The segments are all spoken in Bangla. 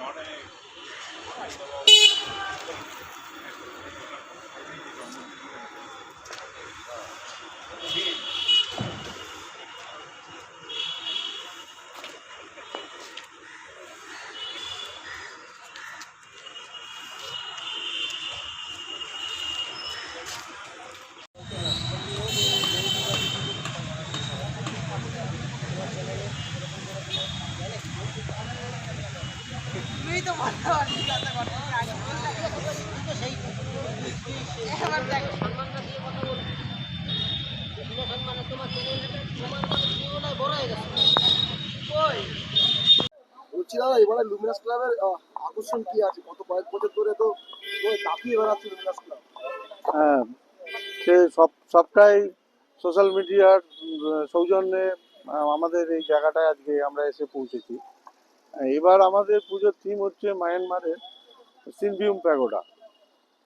Não, não é... বলছি, দাদা, এবারে লুমিনাস ক্লাবের আকর্ষণ কি আছে? গত কয়েক বছর ধরে তো দাপিয়ে বেড়াচ্ছে লুমিনাস ক্লাব হ্যাঁ সে সব, সবটাই সোশ্যাল মিডিয়ার সৌজন্যে আমাদের এই জায়গাটায় আজকে আমরা এসে পৌঁছেছি। এবার আমাদের পুজোর থিম হচ্ছে মায়ানমারের সিনভিউম প্যাগোডা।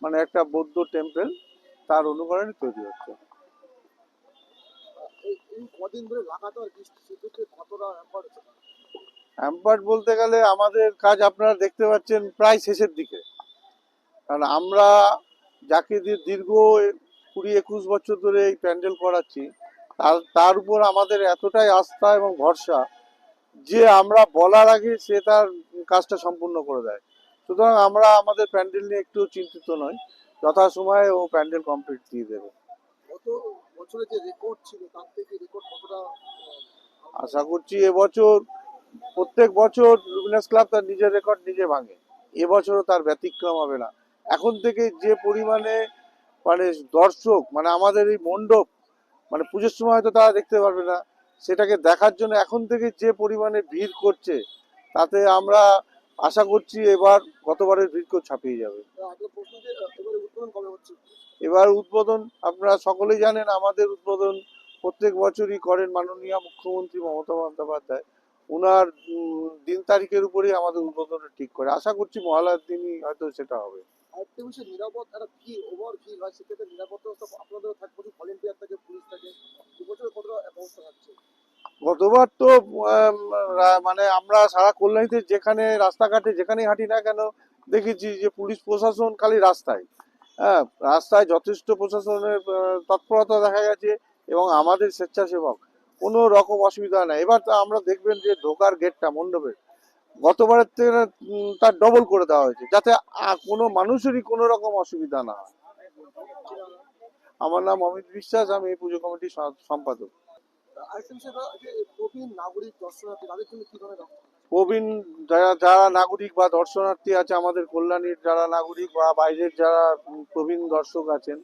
মানে একটা বৌদ্ধ টেম্পল তার অনুকরণে তৈরি হচ্ছে। এই এই কদিন ধরে লাগাতার বৃষ্টি কতটা ব্যাপার বলতে গেলে আমাদের কাজ আপনারা দেখতে পাচ্ছেন প্রায় শেষের দিকে। কারণ আমরা যাকে দিয়ে দীর্ঘ কুড়ি একুশ বছর ধরে এই প্যান্ডেল করাচ্ছি তার তার উপর আমাদের এতটাই আস্থা এবং ভরসা যে আমরা বলার আগে সে তার কাজটা সম্পূর্ণ করে দেয়। সুতরাং আমরা আমাদের প্যান্ডেল নিয়ে একটু চিন্তিত নই। যথাসময়ে ও প্যান্ডেল কমপ্লিট দিয়ে দেবে। গত বছরে যে রেকর্ড ছিল তার থেকে রেকর্ড কতটা আহ, আশা করছি এবছর প্রত্যেক বছর লুমিনাস ক্লাব তার নিজের রেকর্ড নিজে ভাঙে। এবছরও তার ব্যতিক্রম হবে না। এখন থেকে যে পরিমাণে মানে দর্শক মানে আমাদের এই মণ্ডপ মানে পুজোর সময় হয়তো তারা দেখতে পারবে না। সেটাকে দেখার জন্য এখন থেকে যে পরিমাণে ভিড় করছে, তাতে আমরা আশা করছি এবার গতবারের ভিড়কেও ছাপিয়ে যাবে। এবার উদ্বোধন আপনারা সকলেই জানেন, আমাদের উদ্বোধন প্রত্যেক বছরই করেন মাননীয় মুখ্যমন্ত্রী মমতা বন্দ্যোপাধ্যায়। ওনার দিন তারিখের উপরেই আমাদের উদ্বোধনটা ঠিক করে। আশা করছি মহালয়ার দিনই হয়তো সেটা হবে। আরেকটা বিষয় নিরাপদ একটা ভিড় ওভার ভিড় হয়, সেক্ষেত্রে নিরাপত্তা ব্যবস্থা আপনাদেরও থাকে প্রচুর ভলেন্টিয়ার থাকে পুলিশ থাকে এবছর কতটা ব্যবস্থা থাকছে? গতবার তো মানে আমরা সারা কল্যাণীতে যেখানে রাস্তাঘাটে যেখানেই হাঁটি না কেন, দেখেছি যে পুলিশ প্রশাসন খালি রাস্তায়। হ্যাঁ রাস্তায় যথেষ্ট প্রশাসনের তৎপরতা দেখা গেছে এবং আমাদের স্বেচ্ছাসেবক। কোনো রকম অসুবিধা নাই। এবার আমরা দেখবেন যে ঢোকার গেটটা মণ্ডপের। গতবারের থেকে তার ডবল করে দেওয়া হয়েছে যাতে কোনো মানুষেরই কোনো রকম অসুবিধা না হয়। আমার নাম অমিত বিশ্বাস আমি এই পুজো কমিটির সম্পাদক। প্রবীণ যারা নাগরিক বা দর্শনার্থী আছে আমাদের কল্যাণীর যারা নাগরিক বা বাইরের যারা প্রবীণ দর্শক আছেন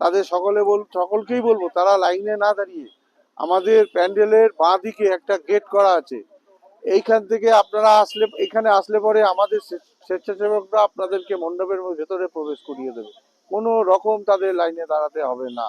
তাদের সকলে বল সকলকেই বলব তারা লাইনে না দাঁড়িয়ে আমাদের প্যান্ডেলের বাঁ দিকে একটা গেট করা আছে। এইখান থেকে আপনারা আসলে, এখানে আসলে পরে আমাদের স্বেচ্ছাসেবকরা আপনাদেরকে মণ্ডপের ভেতরে প্রবেশ করিয়ে দেবে। কোনো রকম তাদের লাইনে দাঁড়াতে হবে না।